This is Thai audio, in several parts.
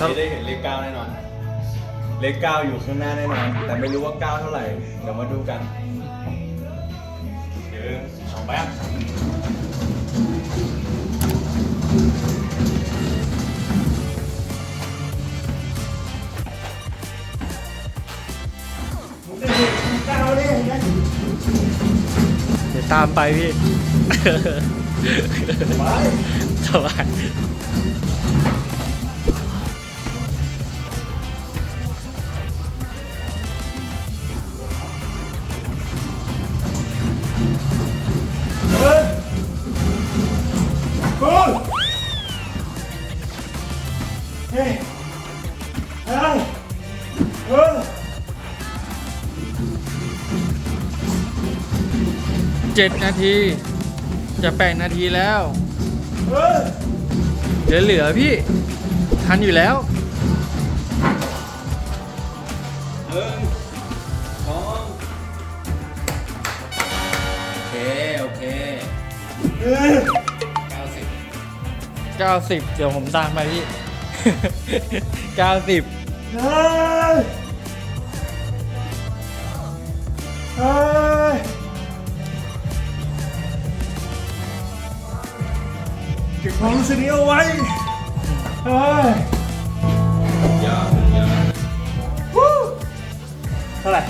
วันนี้ได้เห็นเลขเก้าแน่นอน เลขเก้าอยู่ข้างหน้าแน่นอน แต่ไม่รู้ว่าเก้าเท่าไหร่ เดี๋ยวมาดูกันหนึ่งสองแป๊บเดี๋ยวตามไปพี่ สบาย เจ็ดนาที จะแปดนาทีแล้วเหลือเหลือพี่ ทันอยู่แล้วหนึ่งสองโอเค โอเคเก้าสิบ90เดี๋ยวผมตามไปพี่ 90เก็บความรู้สึกนี้เอาไว้เฮ้ยยาวเท่าไหร่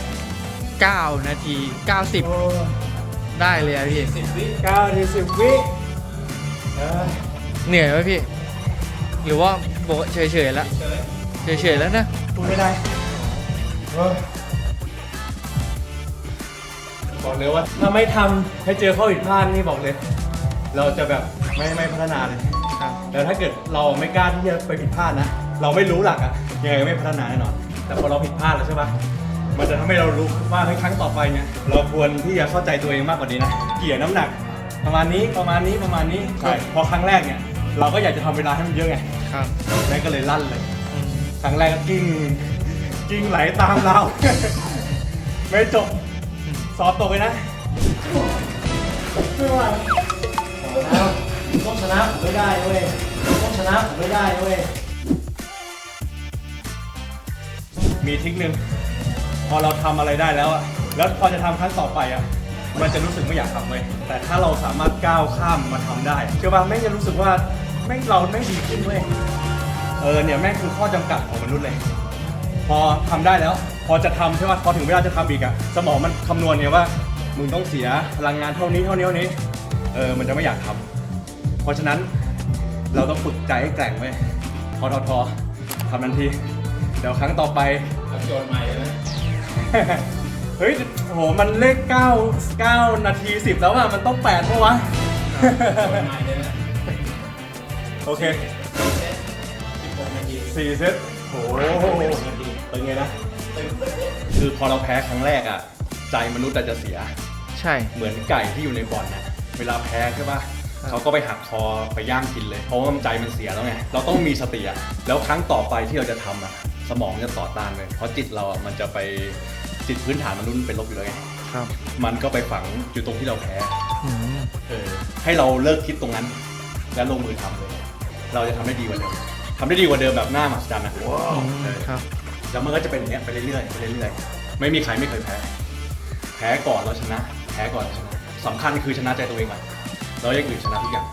9นาที90ได้เลยอะพี่สิบวิเก้าถึงสิบวิเออเหนื่อยไหมพี่ หรือว่าโบะเฉยๆแล้วเฉยเฉยๆแล้วนะพูดไม่ได้เออบอกเลยว่าถ้าไม่ทำให้เจอข้อผิดพลาดนี่บอกเลย เราจะแบบไม่ไม่พัฒนาเลยครับแล้วถ้าเกิดเราไม่กล้าที่จะไปผิดพลาดนะ เราไม่รู้หลักอะยังไงก็ไม่พัฒนาแน่นอน แต่พอเราผิดพลาดแล้วใช่ปะมันจะทำให้เรารู้ว่าให้ยครั้งต่อไปเนี่ยเราควรที่จะเข้าใจตัวเองมากกว่านี้นะ เกี่ยน้ำหนัก ประมาณนี้ประมาณนี้ประมาณนี้ใช่พอครั้งแรกเนี่ย เราก็อยากจะทำเวลาให้มันเยอะไง ครับแม่งก็เลยลั่นเลยอืมครั้งแรกก็กิ้งกิ้งไหลตามเรา ไม่จบสอบตกเลยนะไม่ไหวต้องชนะผมไม่ได้เว้ยต้องชนะผมไม่ได้เว้ยมีทริคหนึ่งพอเราทำอะไรได้แล้วอะแล้วพอจะทำครั้งต่อไปอะมันจะรู้สึกไม่อยากทำเว้ยแต่ถ้าเราสามารถก้าวข้ามมาทำได้เชื่อป่ะแม่งจะรู้สึกว่า แม่งเราไม่งดีขึ้นเว้ย เออเนี่ยแม่งคือข้อจำกัดของมนุษย์เลย พอทำได้แล้ว พอจะทำใช่ไหมพอถึงเวลาจะทำอีกอะสมองมันคำนวณเนี่ยว่า มึงต้องเสียพลังงานเท่านี้เท่านี้เท่านี้เออมันจะไม่อยากทำเพราะฉะนั้นเราต้องฝึกใจให้แกร่งไว้ยพอทอทอทำทันที เดี๋ยวครั้งต่อไปๆทำโจทย์ใหม่เลยเฮ้ยโหมันเลข9 9นาที 10 แล้วอะมันต้อง8ปะวะ โจทย์ใหม่เลยนะ โอเคสิบหกนาทีสี่เซตโหนาทีเป็นไงนะเต็มคือพอเราแพ้ครั้งแรกอะใจมนุษย์อาจจะเสีย ใช่ เหมือนไก่ที่อยู่ในบ่อนน่ะเวลาแพ้ใช่ปะเขาก็ไปหักคอไปย่างกินเลย เพราะว่าใจมันเสียแล้วไง เราต้องมีสติอะแล้วครั้งต่อไปที่เราจะทำอะสมองจะต่อต้านเลย เพราะจิตเราอะมันจะไปจิตพื้นฐานมนุษย์มันเป็นลบอยู่แล้วไง ครับ มันก็ไปฝังอยู่ตรงที่เราแพ้อืมเออ ให้เราเลิกคิดตรงนั้น แล้วลงมือทำเลย เราจะทำได้ดีกว่าเดิมทำได้ดีกว่าเดิมแบบหน้ามหัศจรรย์นะอืมเออครับ แล้วมันก็จะเป็นอย่างเงี้ยไปเรื่อยๆไปเรื่อยๆไม่มีใครไม่เคยแพ้ แพ้ก่อนเราชนะ แพ้ก่อนเราชนะสำคัญคือชนะใจตัวเองก่อนแล้วอย่างอื่นชนะทุกอย่าง